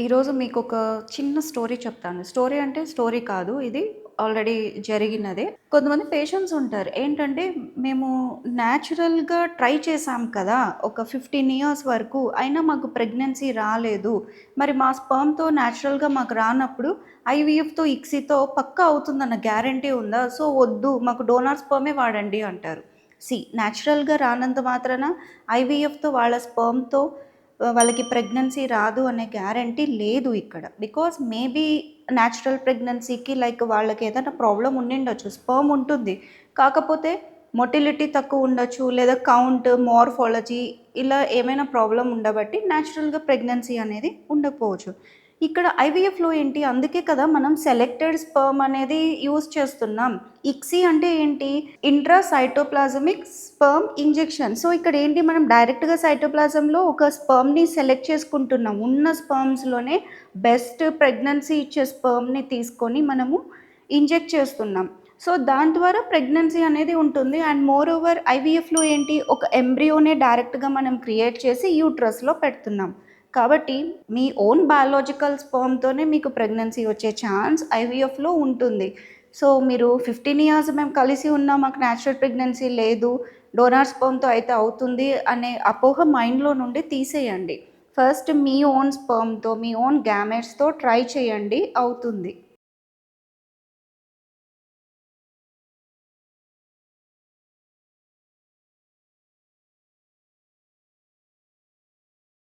ఈరోజు మీకు ఒక చిన్న స్టోరీ చెప్తాను. స్టోరీ అంటే స్టోరీ కాదు ఇది ఆల్రెడీ జరిగినదే. కొంతమంది పేషెంట్స్ ఉంటారు. ఏంటంటే మేము న్యాచురల్గా ట్రై చేసాం కదా ఒక ఫిఫ్టీన్ ఇయర్స్ వరకు. అయినా మాకు ప్రెగ్నెన్సీ రాలేదు. మరి మా స్పర్మ్తో న్యాచురల్గా మాకు రానప్పుడు ఐవీఎఫ్తో ఇక్సీతో పక్కా అవుతుందన్న గ్యారంటీ ఉందా? సో వద్దు మాకు డోనార్ స్పర్మే వాడండి అంటారు. సి న్యాచురల్గా రానంత మాత్రాన ఐవీఎఫ్తో వాళ్ళ స్పర్మ్తో వాళ్ళకి ప్రెగ్నెన్సీ రాదు అనే గ్యారంటీ లేదు ఇక్కడ. బికాస్ మేబీ న్యాచురల్ ప్రెగ్నెన్సీకి లైక్ వాళ్ళకి ఏదైనా ప్రాబ్లం ఉండిండొచ్చు స్పర్మ్ ఉంటుంది. కాకపోతే మొటిలిటీ తక్కువ ఉండొచ్చు లేదా కౌంట్ మార్ఫాలజీ ఇలా ఏమైనా ప్రాబ్లం ఉండబట్టి న్యాచురల్గా ప్రెగ్నెన్సీ అనేది ఉండకపోవచ్చు. ఇక్కడ ఐవీఎఫ్లో ఏంటి? అందుకే కదా మనం సెలెక్టెడ్ స్పర్మ్ అనేది యూస్ చేస్తున్నాం. ఇక్సీ అంటే ఏంటి? Intra cytoplasmic sperm injection so ఇక్కడ ఏంటి? మనం డైరెక్ట్గా సైటోప్లాజంలో ఒక స్పర్మ్ని సెలెక్ట్ చేసుకుంటున్నాం. ఉన్న స్పర్మ్స్లోనే బెస్ట్ ప్రెగ్నెన్సీ ఇచ్చే స్పర్మ్ని తీసుకొని మనము ఇంజెక్ట్ చేస్తున్నాం. సో దాని ద్వారా ప్రెగ్నెన్సీ అనేది ఉంటుంది. అండ్ మోర్ ఓవర్ ఐవీఎఫ్లో ఏంటి? ఒక ఎంబ్రియోనే డైరెక్ట్గా మనం క్రియేట్ చేసి యూట్రస్లో పెడుతున్నాం. కాబట్టి మీ ఓన్ బయాలజికల్ స్పర్మ్తోనే మీకు ప్రెగ్నెన్సీ వచ్చే ఛాన్స్ ఐవీఎఫ్లో ఉంటుంది. సో మీరు ఫిఫ్టీన్ ఇయర్స్ మేము కలిసి ఉన్నాం మాకు న్యాచురల్ ప్రెగ్నెన్సీ లేదు డోనార్ స్పర్మ్తో అయితే అవుతుంది అనే అపోహ మైండ్లో నుండి తీసేయండి. ఫస్ట్ మీ ఓన్ స్పర్మ్తో మీ ఓన్ గ్యామెట్స్తో ట్రై చేయండి అవుతుంది.